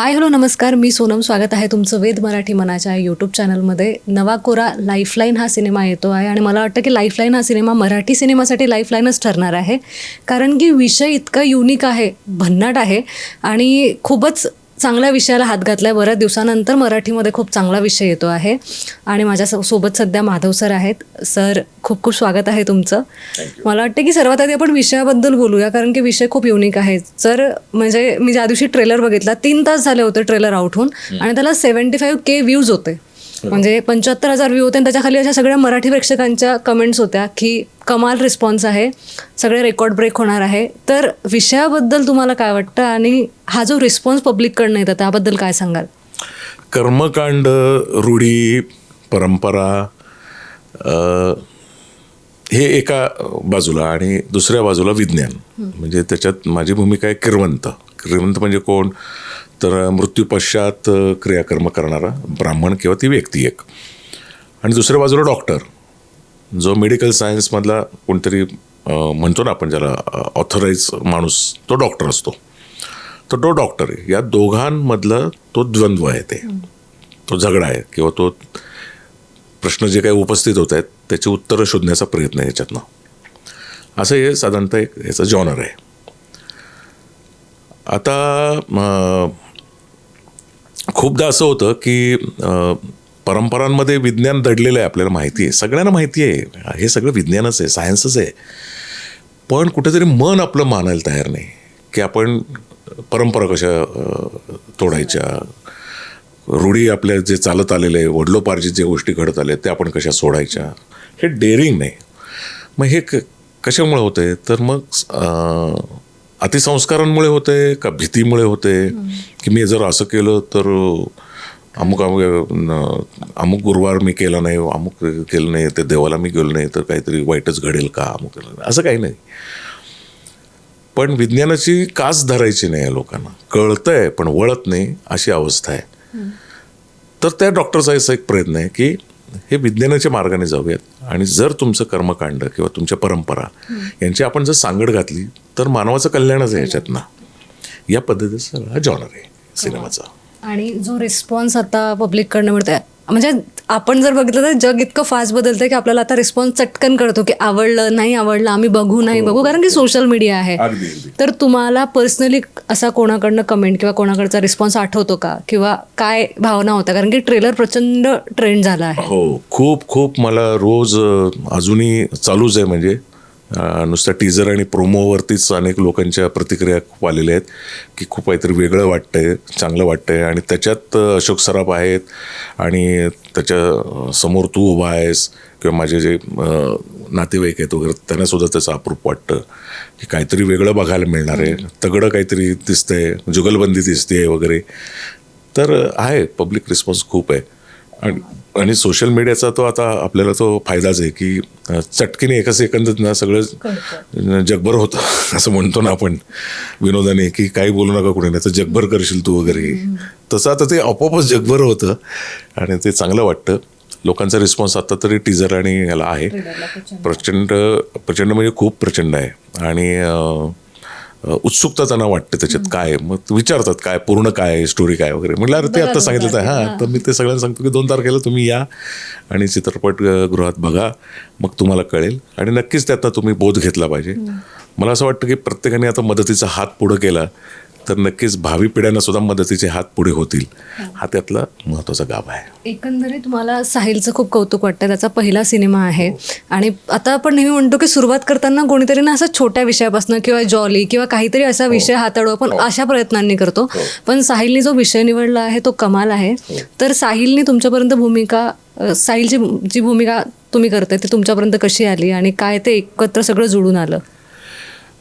Hi hello नमस्कार. मी सोनम. स्वागत आहे तुमचं वेद मराठी मनाच्या यूट्यूब चॅनलमध्ये नवा कोरा लाईफलाईन हा सिनेमा येतो आहे आणि मला वाटतं की लाईफलाईन हा सिनेमा मराठी सिनेमासाठी लाईफलाईनच ठरणार आहे. कारण की विषय इतका युनिक आहे भन्नाट आहे आणि खूपच चांगल्या विषयाला हात घातला आहे बऱ्याच दिवसानंतर मराठीमध्ये खूप चांगला विषय येतो आहे. आणि माझ्या सोबत सध्या माधव सर आहेत. सर खूप खूप स्वागत आहे तुमचं. मला वाटतं की सर्वात आधी आपण विषयाबद्दल बोलूया कारण की विषय खूप युनिक आहे. जर म्हणजे मी ज्या दिवशी ट्रेलर बघितला तीन तास झाले होते ट्रेलर आउट होऊन. आणि त्याला सेव्हन्टी फाईव्ह के व्ह्यूज होते. म्हणजे पंच्याहत्तर हजार व्ह्यू होते आणि त्याच्याखाली अशा सगळ्या मराठी प्रेक्षकांच्या कमेंट्स होत्या की कमाल रिस्पॉन्स आहे सगळे रेकॉर्ड ब्रेक होणार आहे. तर विषयाबद्दल तुम्हाला काय वाटतं आणि हा जो रिस्पॉन्स पब्लिककडनं येतो त्याबद्दल काय सांगाल? कर्मकांड रूढी परंपरा हे एका बाजूला आणि दुसऱ्या बाजूला विज्ञान. म्हणजे त्याच्यात माझी भूमिका आहे किरवंत. किरवंत म्हणजे कोण? तर मृत्यूपश्चात क्रियाकर्म करणारा ब्राह्मण किंवा ती व्यक्ती एक. आणि दुसऱ्या बाजूला डॉक्टर. जो मेडिकल सायन्समधला कोणतरी म्हणतो ना आपण ज्याला ऑथराईज माणूस तो डॉक्टर असतो. तर तो डॉक्टर या दोघांमधलं तो द्वंद्व आहे ते. तो झगडा आहे किंवा तो प्रश्न जे काही उपस्थित होत आहेत त्याची उत्तरं शोधण्याचा प्रयत्न आहे याच्यातनं. असं हे साधारणतः एक याचं जॉनर आहे. आता खूपदा असं होतं की परंपरांमध्ये विज्ञान दडलेलं आहे आपल्याला माहिती आहे. सगळ्यांना माहिती आहे. हे सगळं विज्ञानच आहे सायन्सच आहे. पण कुठेतरी मन आपलं मानायला तयार नाही. की आपण परंपरा कशा तोडायच्या? रूढी आपल्या जे चालत आलेले आहे वडलोपार्जित जे गोष्टी घडत आल्या त्या आपण कशा सोडायच्या? हे डेअरिंग नाही. मग हे क कशामुळे होते तर मग अतिसंस्कारांमुळे होते का भीतीमुळे होते? की मी जर असं केलं तर अमुक अमुक अमुक गुरुवार मी केला नाही अमुक केलं नाही ते देवाला मी गेलो नाही तर काहीतरी वाईटच घडेल का? अमुक असं काही नाही. पण विज्ञानाची कास धरायची नाही या लोकांना. कळतंय पण वळत नाही अशी अवस्था आहे. तर त्या डॉक्टरचा असा एक प्रयत्न आहे की हे विज्ञानाच्या मार्गाने जाऊयात. आणि जर तुमचं कर्मकांड किंवा तुमच्या परंपरा यांची आपण जर सांगड घातली तर मानवाचं कल्याणच आहे याच्यात ना या पद्धतीचा सगळा जॉनर आहे सिनेमाचा. आणि जो रिस्पॉन्स आता पब्लिककडनं मिळतोय म्हणजे आपण जर बघितलं तर जग इतकं फास्ट बदलतंय की आपल्याला आता रिस्पॉन्स चटकन कळतो की आवडलं नाही आवडलं आम्ही बघू नाही बघू कारण की सोशल मीडिया आहे. तर तुम्हाला पर्सनली असा कोणाकडनं कमेंट किंवा कोणाकडचा रिस्पॉन्स आठवतो का? किंवा काय भावना होत्या? कारण की ट्रेलर प्रचंड ट्रेंड झाला आहे. हो खूप खूप मला रोज अजूनही चालूच आहे म्हणजे नुसत्या नुसतं टीजर आणि प्रोमोवरतीच अनेक लोकांच्या प्रतिक्रिया खूप आलेल्या आहेत की खूप काहीतरी वेगळं वाटतंय चांगलं वाटतंय. आणि त्याच्यात अशोक सराफ आहेत आणि त्याच्यासमोर तू उभा आहेस किंवा माझे जे नातेवाईक आहेत वगैरे त्यांना सुद्धा त्याचं अप्रूप वाटतं की काहीतरी वेगळं बघायला मिळणार आहे. तगडं काहीतरी दिसतंय जुगलबंदी दिसते वगैरे. तर आहे पब्लिक रिस्पॉन्स खूप आहे. आणि सोशल मीडियाचा तो आता आपल्याला तो फायदाच आहे की चटकीने एका सेकंदात ना सगळं जगभर होतं असं म्हणतो ना आपण. विनोदाने की काही बोलू नका कुणी नाही तर जगभर करशील तू वगैरे. तसं आता ते आपोआपच जगभर होतं आणि ते चांगलं वाटतं. लोकांचा रिस्पॉन्स आता तरी टीजर आणि ह्याला आहे. प्रचंड. प्रचंड म्हणजे खूप प्रचंड आहे. आणि उत्सुकता त्यांना वाटते त्याच्यात काय. मग विचारतात काय पूर्ण काय स्टोरी काय वगैरे. म्हटलं अरे ते आता सांगितलं तर हां तर मी ते सगळ्यांना सांगतो की दोन तारखेला तुम्ही या आणि चित्रपट गृहात बघा मग तुम्हाला कळेल. आणि नक्कीच त्यातनं तुम्ही बोध घेतला पाहिजे. मला असं वाटतं की प्रत्येकाने आता मदतीचा हात पुढं केला तर नक्कीच भावी पिढ्यांना सुद्धा मदतीचे हात पुढे होतील. हा. त्यातला महत्त्वाचा गाभ आहे. एकंदरीत मला साहिलचं खूप कौतुक वाटतं. त्याचा पहिला सिनेमा आहे. आणि आता आपण नेहमी म्हणतो की सुरुवात करताना कोणीतरी ना असं छोट्या विषयापासून किंवा जॉली किंवा काहीतरी असा विषय हाताळू आपण अशा प्रयत्नांनी करतो. पण साहिलने जो विषय निवडला आहे तो कमाल आहे. तर साहिलने तुमच्यापर्यंत भूमिका साहिलची जी भूमिका तुम्ही करताय ती तुमच्यापर्यंत कशी आली आणि काय ते एकत्र सगळं जुळून आलं?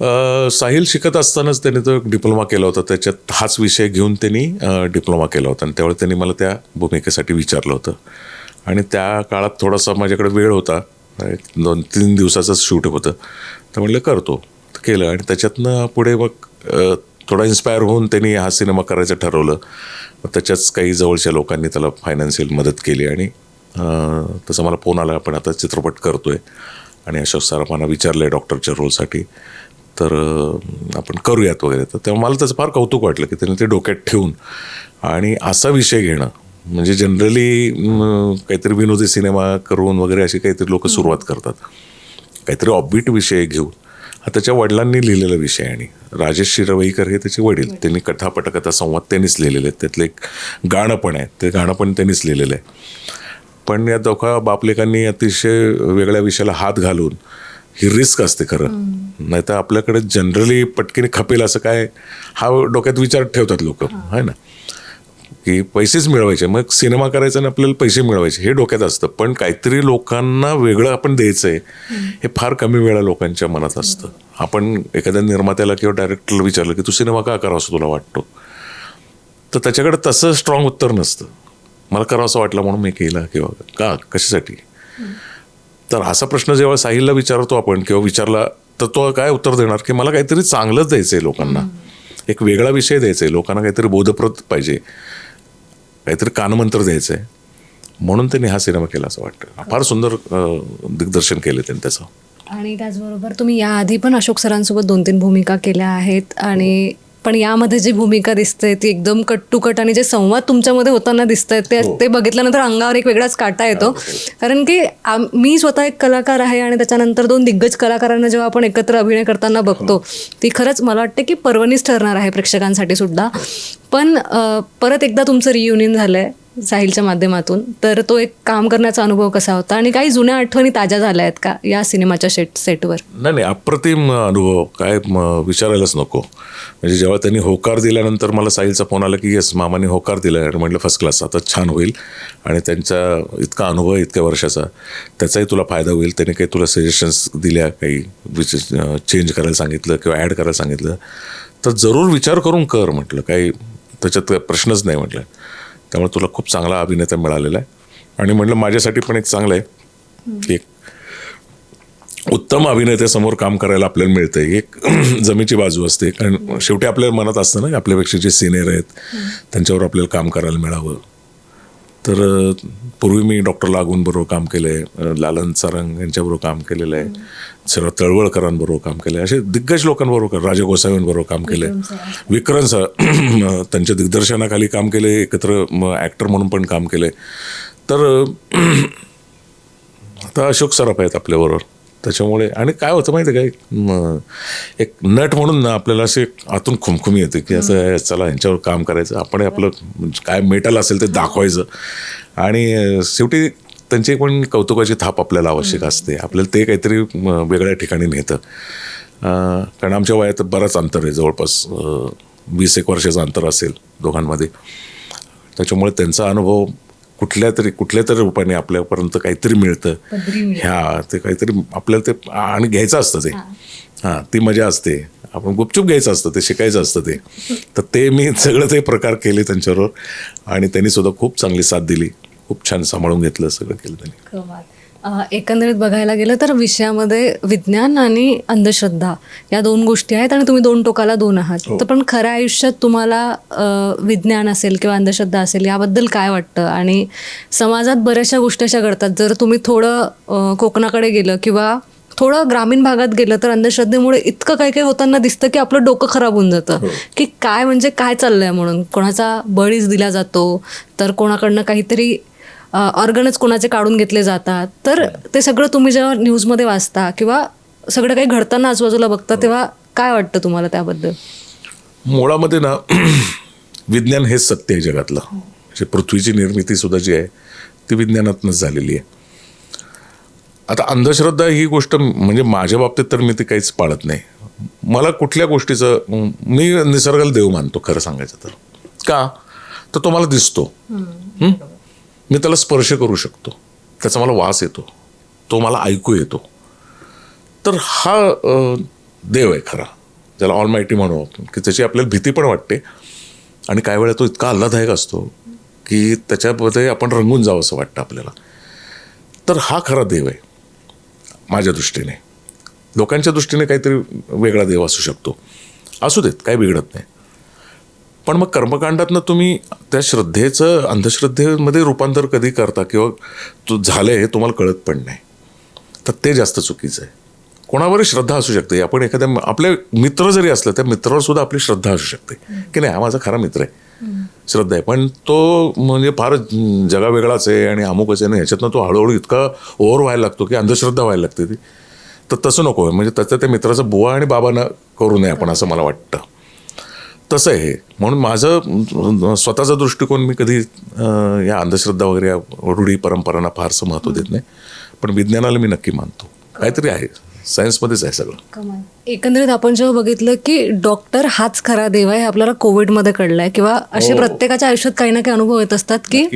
साहिल शिकत असतानाच त्यांनी तो एक डिप्लोमा केला होता. त्याच्यात हाच विषय घेऊन त्यांनी डिप्लोमा केला होता. आणि त्यावेळी त्यांनी मला त्या भूमिकेसाठी विचारलं होतं. आणि त्या काळात थोडासा माझ्याकडे वेळ होता. एक दोन तीन दिवसाचंच शूट होतं. तर म्हणलं करतो तर केलं. आणि त्याच्यातनं पुढे मग थोडा इन्स्पायर होऊन त्यांनी हा सिनेमा करायचं ठरवलं. मग त्याच्याच काही जवळच्या लोकांनी त्याला फायनान्शियल मदत केली. आणि तसं मला फोन आला आपण आता चित्रपट करतोय. आणि अशोक सराफांना विचारलं आहे डॉक्टरच्या रोलसाठी. तर आपण करूयात वगैरे. तर तेव्हा मला त्याचं फार कौतुक वाटलं की त्यांनी ते डोक्यात ठेवून आणि असा विषय घेणं. म्हणजे जनरली काहीतरी विनोदी सिनेमा करून वगैरे अशी काहीतरी लोक सुरुवात करतात. काहीतरी ऑबीट विषय घेऊन. हा त्याच्या वडिलांनी लिहिलेला विषय आणि राजेश शिरवईकर हे त्याचे वडील. त्यांनी कथा पटकथा संवाद त्यांनीच लिहिलेले आहेत. त्यातलं एक गाणं पण आहे. ते गाणं पण त्यांनीच लिहिलेलं आहे. पण या दोघा बापलेकांनी अतिशय वेगळ्या विषयाला हात घालून ही रिस्क असते खरं. नाहीतर आपल्याकडे जनरली पटकीने खपेल असं काय हा डोक्यात विचार ठेवतात लोक आहे ना? की पैसेच मिळवायचे मग सिनेमा करायचा आणि आपल्याला पैसे मिळवायचे हे डोक्यात असतं. पण काहीतरी लोकांना वेगळं आपण द्यायचं आहे हे फार कमी वेळा लोकांच्या मनात असतं. आपण एखाद्या निर्मात्याला किंवा डायरेक्टरला विचारलं की तू सिनेमा का करावा असं तुला वाटतो? तर त्याच्याकडे तसं स्ट्रॉंग उत्तर नसतं. मला करावं असं वाटलं म्हणून मी केला किंवा का? कशासाठी? तर असा प्रश्न जेव्हा साहिलला विचारतो आपण किंवा विचारला तर तो काय उत्तर देणार? की मला काहीतरी चांगलंच द्यायचं आहे लोकांना एक वेगळा विषय द्यायचा आहे लोकांना काहीतरी बोधप्रद पाहिजे. काहीतरी कानमंत्र द्यायचं आहे म्हणून त्यांनी हा सिनेमा केला असं वाटतं. फार सुंदर दिग्दर्शन केलं त्यांनी त्याचं. आणि त्याचबरोबर तुम्ही याआधी पण अशोक सरांसोबत दोन तीन भूमिका केल्या आहेत. आणि पण यामध्ये जी भूमिका दिसते ती एकदम कट टू कट आणि जे संवाद तुमच्यामध्ये होताना दिसत आहेत ते ते बघितल्यानंतर अंगावर एक वेगळाच काटा येतो. कारण की आम- मी स्वतः एक कलाकार आहे आणि त्याच्यानंतर दोन दिग्गज कलाकारांना जेव्हा आपण एकत्र अभिनय करताना बघतो ती खरंच मला वाटते की पर्वणीच ठरणार आहे प्रेक्षकांसाठी सुद्धा. पण परत एकदा तुमचं रियुनियन झालंय. साहिलच्या माध्यमातून. तर तो एक काम करण्याचा अनुभव कसा होता? आणि काही जुन्या आठवणी ताज्या झाल्या आहेत का या सिनेमाच्या शेट सेटवर? नाही नाही अप्रतिम अनुभव काय म, विचारायलाच नको. म्हणजे जेव्हा त्यांनी होकार दिल्यानंतर मला साहिलचा फोन आला की येस मामाने होकार दिला आणि म्हटलं फर्स्ट क्लास आता छान होईल. आणि त्यांचा इतका अनुभव इतक्या वर्षाचा. त्याचाही तुला फायदा होईल. त्याने काही तुला सजेशन्स दिल्या काही विच चेंज करायला सांगितलं किंवा ॲड करायला सांगितलं. तर जरूर विचार करून कर म्हटलं. काही त्याच्यात प्रश्नच नाही म्हटलं. त्यामुळे तुला खूप चांगला अभिनेता मिळालेला आहे. आणि म्हटलं माझ्यासाठी पण एक चांगलं आहे. की एक उत्तम अभिनेत्यासमोर काम करायला आपल्याला मिळतं एक जमेची बाजू असते. कारण शेवटी आपल्या मनात असतं ना आपल्यापेक्षा जे सिनियर आहेत त्यांच्यावर आपल्याला काम करायला मिळावं. तर पूर्वी मी डॉक्टर लागून बरोबर काम केलं आहे लालन सारंग यांच्याबरोबर काम केलेलं आहे सर्व तळवळकरांबरोबर काम केलं आहे असे दिग्गज लोकांबरोबर राजा गोसावींबरोबर काम केलं आहे विक्रम सर त्यांच्या दिग्दर्शनाखाली काम केले एकत्र ॲक्टर म्हणून पण काम केलं तर आता अशोक सराफ आहेत आपल्याबरोबर त्याच्यामुळे आणि काय होतं माहिती आहे काय एक नट म्हणून ना आपल्याला असे आतून खुमखुमी येते की असं चला यांच्यावर काम करायचं आपण आपलं म्हणजे काय मेटल असेल ते दाखवायचं. आणि शेवटी त्यांची पण कौतुकाची थाप आपल्याला आवश्यक असते. आपल्याला ते काहीतरी वेगळ्या ठिकाणी नेतं. कारण आमच्या वयात बराच अंतर आहे. जवळपास वीस एक वर्षाचं अंतर असेल दोघांमध्ये. त्याच्यामुळे त्यांचा अनुभव कुठल्या तरी कुठल्या तरी रूपाने आपल्यापर्यंत काहीतरी मिळतं. ह्या ते काहीतरी आपल्याला ते आणि घ्यायचं असतं ते. हां. ती मजा असते. आपण गुपचूप घ्यायचं असतं ते शिकायचं असतं ते. तर ते मी सगळं ते प्रकार केले त्यांच्याबरोबर आणि त्यांनी सुद्धा खूप चांगली साथ दिली. खूप छान सांभाळून घेतलं सगळं केलं त्यांनी. एकंदरीत बघायला गेलं तर विषयामध्ये विज्ञान आणि अंधश्रद्धा या दोन गोष्टी आहेत आणि तुम्ही दोन टोकाला दोन आहात. तर पण खऱ्या आयुष्यात तुम्हाला विज्ञान असेल किंवा अंधश्रद्धा असेल याबद्दल काय वाटतं? आणि समाजात बऱ्याचशा गोष्टी अशा घडतात. जर तुम्ही थोडं कोकणाकडे गेलं किंवा थोडं ग्रामीण भागात गेलं तर अंधश्रद्धेमुळे इतकं काय काय होताना दिसतं की आपलं डोकं खराब होऊन जातं. की काय म्हणजे काय चाललंय म्हणून? कोणाचा बळीच दिला जातो. तर कोणाकडनं काहीतरी ऑर्गनच कोणाचे काढून घेतले जातात. तर ते सगळं तुम्ही जेव्हा न्यूजमध्ये वाचता किंवा सगळं काही घडताना आजूबाजूला बघता तेव्हा काय वाटतं तुम्हाला त्याबद्दल? मुळामध्ये ना विज्ञान हेच सत्य आहे जगातलं. म्हणजे पृथ्वीची निर्मिती सुद्धा जी आहे ती विज्ञानातनंच झालेली आहे. आता अंधश्रद्धा ही गोष्ट म्हणजे माझ्या बाबतीत तर मी ती काहीच पाळत नाही. मला कुठल्या गोष्टीचं मी निसर्गाला देव मानतो खरं सांगायचं तर. का? तर तो मला दिसतो हं? मी त्याला स्पर्श करू शकतो. त्याचा मला वास येतो. तो मला ऐकू येतो. तर हा देव आहे खरा ज्याला ऑल मायटी म्हणू आपण की त्याची आपल्याला भीती पण वाटते. आणि काही वेळा तो इतका आल्हादायक असतो की त्याच्यामध्ये आपण रंगून जावं असं वाटतं आपल्याला. तर हा खरा देव आहे माझ्या दृष्टीने. लोकांच्या दृष्टीने काहीतरी वेगळा देव असू शकतो. असू देत काही बिघडत नाही. पण मग कर्मकांडातनं तुम्ही त्या श्रद्धेचं अंधश्रद्धेमध्ये रूपांतर कधी करता किंवा तू झालं हे तुम्हाला कळत पण नाही. तर ते जास्त चुकीचं आहे. कोणावर श्रद्धा असू शकते. आपण एखाद्या आपले मित्र जरी असलं त्या मित्रावर सुद्धा आपली श्रद्धा असू शकते. की नाही हा माझा खरा मित्र आहे. श्रद्धा आहे. पण तो म्हणजे फार जगा वेगळाच आहे आणि अमुकच आहे ना ह्याच्यातनं तो हळूहळू इतका ओव्हर व्हायला लागतो की अंधश्रद्धा व्हायला लागते ती. तर तसं नको. आहे म्हणजे त्याचं त्या मित्राचं बुवा आणि बाबांना करू नये आपण असं मला वाटतं. तसं आहे. म्हणून माझं स्वतःचा दृष्टिकोन मी कधी या अंधश्रद्धा वगैरे या रूढी परंपरांना फारसं महत्त्व देत नाही. पण विज्ञानाला मी नक्की मानतो. काहीतरी आहे. सायन्समध्येच आहे सगळं. एकंदरीत आपण जेव्हा बघितलं की डॉक्टर हाच खरा देव आहे आपल्याला कोविडमध्ये कळलंय किंवा असे हो. प्रत्येकाच्या आयुष्यात काही ना काही अनुभव येत असतात की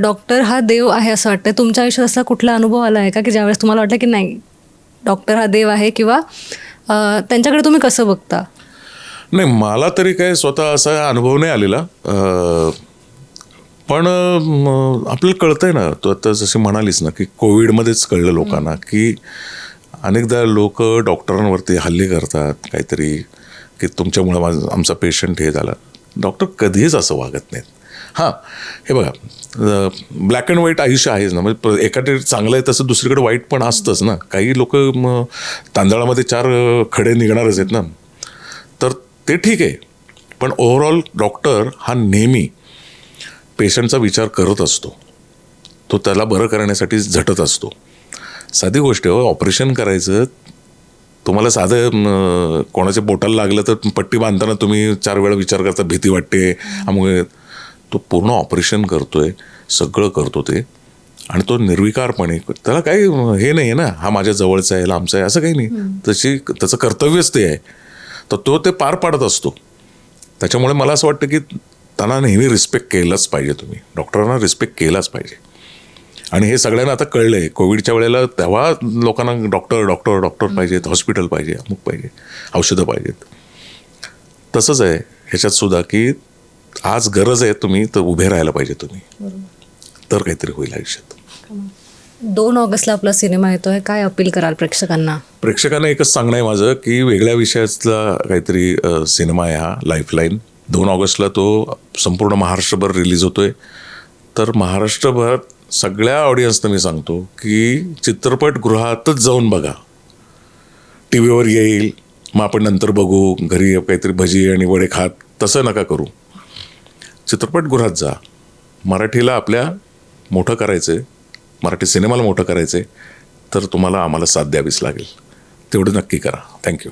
डॉक्टर हा देव आहे असं वाटतंय. तुमच्या आयुष्यात असा कुठला अनुभव आला आहे का की ज्यावेळेस तुम्हाला वाटलं की नाही डॉक्टर हा देव आहे किंवा त्यांच्याकडे तुम्ही कसं बघता? नाही मला तरी काय स्वतः असा अनुभव नाही आलेला. पण आपल्याला कळतंय ना तू आता जशी म्हणालीस ना की कोविडमध्येच कळलं लोकांना की अनेकदा लोक डॉक्टरांवरती हल्ले करतात काहीतरी की तुमच्यामुळं माझं आमचा पेशंट हे झाला. डॉक्टर कधीच असं वागत नाहीत. हां हे बघा ब्लॅक अँड व्हाईट आयुष्य आहेच ना म्हणजे एखादे चांगलं आहे तसं दुसरीकडे वाईट पण असतंच ना. काही लोक तांदळामध्ये चार खडे निघणारच आहेत ना. ते ठीक आहे. पण ओव्हरऑल डॉक्टर हा नेहमी पेशंटचा विचार करत असतो. तो त्याला बरं करण्यासाठी झटत असतो. साधी गोष्ट आहे ऑपरेशन करायचं तुम्हाला साधं कोणाच्या बोटाला लागलं तर पट्टी बांधताना तुम्ही चार वेळा विचार करता भीती वाटते त्यामुळे तो पूर्ण ऑपरेशन करतोय सगळं करतो ते. आणि तो निर्विकारपणे त्याला काही हे नाही आहे ना हा माझ्या जवळचा आहे लांबचा आहे असं काही नाही. तशी त्याचं कर्तव्यच ते आहे. तर तो ते पार पाडत असतो. त्याच्यामुळे मला असं वाटतं की त्यांना नेहमी रिस्पेक्ट केलाच पाहिजे तुम्ही. डॉक्टरांना रिस्पेक्ट केलाच पाहिजे. आणि हे सगळ्यांना आता कळलं आहे कोविडच्या वेळेला तेव्हा लोकांना डॉक्टर डॉक्टर डॉक्टर पाहिजेत हॉस्पिटल पाहिजे अमुक पाहिजे औषधं पाहिजेत. तसंच आहे. ह्याच्यात सुद्धा की आज गरज आहे तुम्ही तर उभे राहायला पाहिजे तुम्ही. तर काहीतरी होईल आयुष्यात. दोन ऑगस्टला आपला सिनेमा येतोय. काय अपील कराल प्रेक्षकांना? प्रेक्षकांना एकच सांगणं आहे माझं की वेगळ्या विषयातला काहीतरी सिनेमा आहे हा लाईफलाईन दोन ऑगस्टला तो संपूर्ण महाराष्ट्रभर रिलीज होतोय. तर महाराष्ट्रभर सगळ्या ऑडियन्सनं मी सांगतो की चित्रपटगृहातच जाऊन बघा. टी व्हीवर येईल मग आपण नंतर बघू घरी काहीतरी भजी आणि वडे खात तसं नका करू. चित्रपटगृहात जा. मराठीला आपल्या मोठं करायचं आहे मराठी सिनेमाला मोठं करायचं आहे तर तुम्हाला आम्हाला साथ द्यावीच लागेल. तेवढं नक्की करा. थँक्यू